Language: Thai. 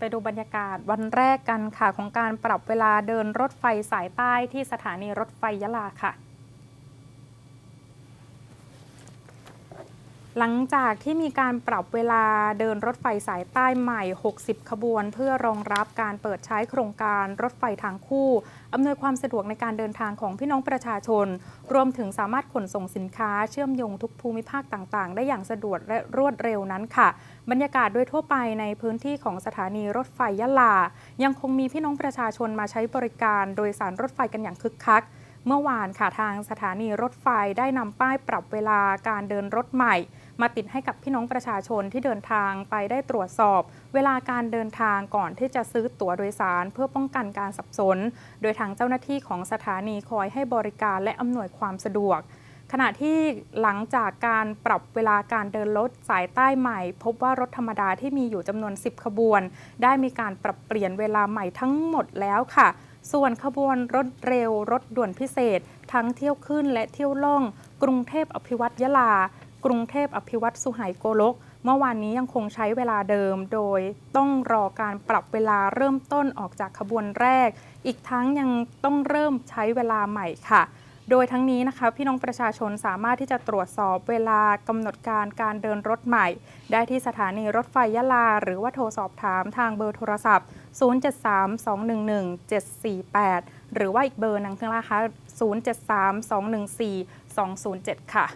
ไปดูบรรยากาศวันแรกกันค่ะ ของการปรับเวลาเดินรถไฟสายใต้ที่สถานีรถไฟยะลาค่ะ หลังจากที่มีการปรับเวลาเดินรถไฟสายใต้ใหม่ 60 ขบวน เพื่อรองรับการเปิดใช้โครงการรถไฟทางคู่ อำนวยความสะดวกในการเดินทางของพี่น้องประชาชน รวมถึงสามารถขนส่งสินค้าเชื่อมโยงทุกภูมิภาคต่างๆ ได้อย่างสะดวกและรวดเร็วนั้นค่ะ บรรยากาศโดยทั่วไปในพื้นที่ของสถานีรถไฟยะลา ยังคงมีพี่น้องประชาชนมาใช้บริการโดยสารรถไฟกันอย่างคึกคัก เมื่อวานค่ะทางสถานีรถไฟได้นำป้ายปรับเวลาการเดินรถใหม่ มาติดให้กับพี่น้องประชาชนที่เดินทางไปได้ตรวจสอบ เวลาการเดินทางก่อนที่จะซื้อตั๋วโดยสาร เพื่อป้องกันการสับสน โดยทางเจ้าหน้าที่ของสถานีคอยให้บริการและอำนวยความสะดวกขณะที่หลังจากการปรับเวลาการเดินรถสายใต้ใหม่ พบว่ารถธรรมดาที่มีอยู่จำนวน 10 ขบวน ได้มีการปรับเปลี่ยนเวลาใหม่ทั้งหมดแล้วค่ะ ส่วนขบวนรถเร็วรถด่วนพิเศษ ทั้งเที่ยวขึ้นและเที่ยวล่อง กรุงเทพอภิวัตยะลา กรุงเทพอภิวัตสุไหงโกลก เมื่อวานนี้ยังคงใช้เวลาเดิม โดยต้องรอการปรับเวลาเริ่มต้นออกจากขบวนแรก อีกทั้งยังต้องเริ่มใช้เวลาใหม่ค่ะ โดยทั้งนี้นะคะพี่น้องประชาชนสามารถที่จะตรวจสอบเวลากำหนดการการเดินรถใหม่ ได้ที่สถานีรถไฟยะลา หรือว่าโทรสอบถามทางเบอร์โทรศัพท์ 073-211-748 หรือว่าอีกเบอร์นึงนะคะ 073-214-207 ค่ะ